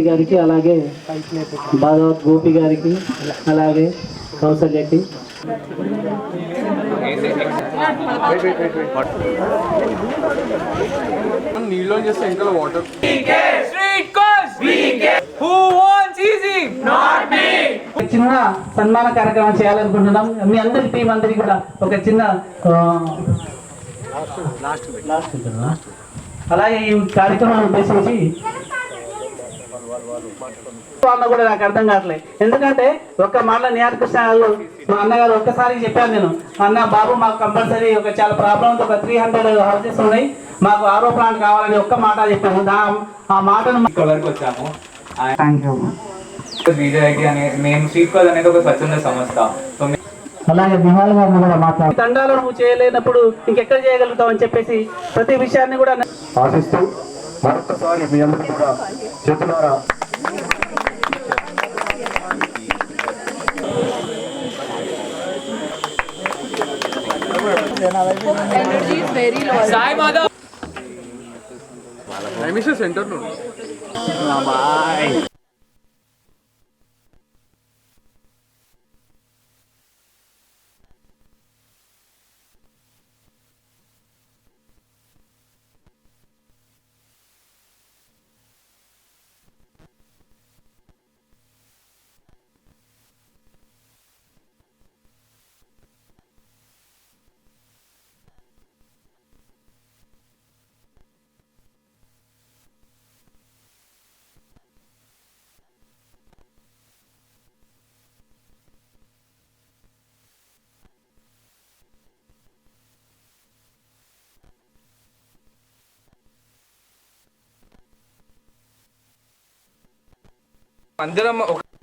గారికి అలాగే భాగవత్ గోపి గారికి అలాగే కౌసల్యకి నీళ్ళు చేస్తే ఇంకా వాటర్ సన్మాన కార్యక్రమం చేయాలనుకుంటున్నాం. మీ అందరి టీం అందరికి కూడా ఒక చిన్న అలాగే ఈ కార్యక్రమం ఉద్దేశించి అన్న కూడా నాకు అర్థం కావట్లేదు ఎందుకంటే ఒక్క మాట నిహార్ కృష్ణ గారు మా అన్నగారు ఒక్కసారి చెప్పాను నేను అన్న బాబు మాకు కంపల్సరీ ఒక చాలా ప్రాబ్లమ్స్ ఒక త్రీ హండ్రెడ్ హౌసెస్ ఉన్నాయి. మాకు ఆరో ప్లాంట్ కావాలని ఒక్క మాట చెప్పాను. ఆ మాటను వరకు వచ్చాము. థ్యాంక్ యూ అనే మేము అనేది ఒక స్వచ్ఛంద సంస్థ. అలాగే బిహాల్ గారిని కూడా మాట్లాడు. తండాలు నువ్వు చేయలేనప్పుడు ఇంకెక్కడ చేయగలుగుతావు అని చెప్పేసి ప్రతి విషయాన్ని కూడా ఆశిస్తూ మరొకసారి మీ అందరూ కూడా సాయి మాధవ్ సెంటర్ నుండి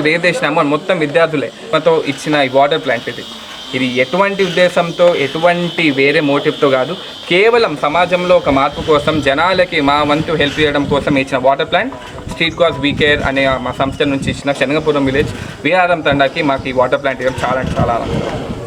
ఇది ఏది చేసినామో మొత్తం విద్యార్థులే. మాతో ఇచ్చిన ఈ వాటర్ ప్లాంట్ ఇది. ఇది ఎటువంటి ఉద్దేశంతో ఎటువంటి వేరే మోటివ్తో కాదు కేవలం సమాజంలో ఒక మార్పు కోసం జనాలకి మా వంతు హెల్ప్ చేయడం కోసం ఇచ్చిన water plant street cause we care అనే మా సంస్థ నుంచి ఇచ్చిన శనగపురం విలేజ్ వీరారం తండాకి మాకు ఈ వాటర్ ప్లాంట్ ఇవ్వడం చాలా అంటే చాలా ఆనందం.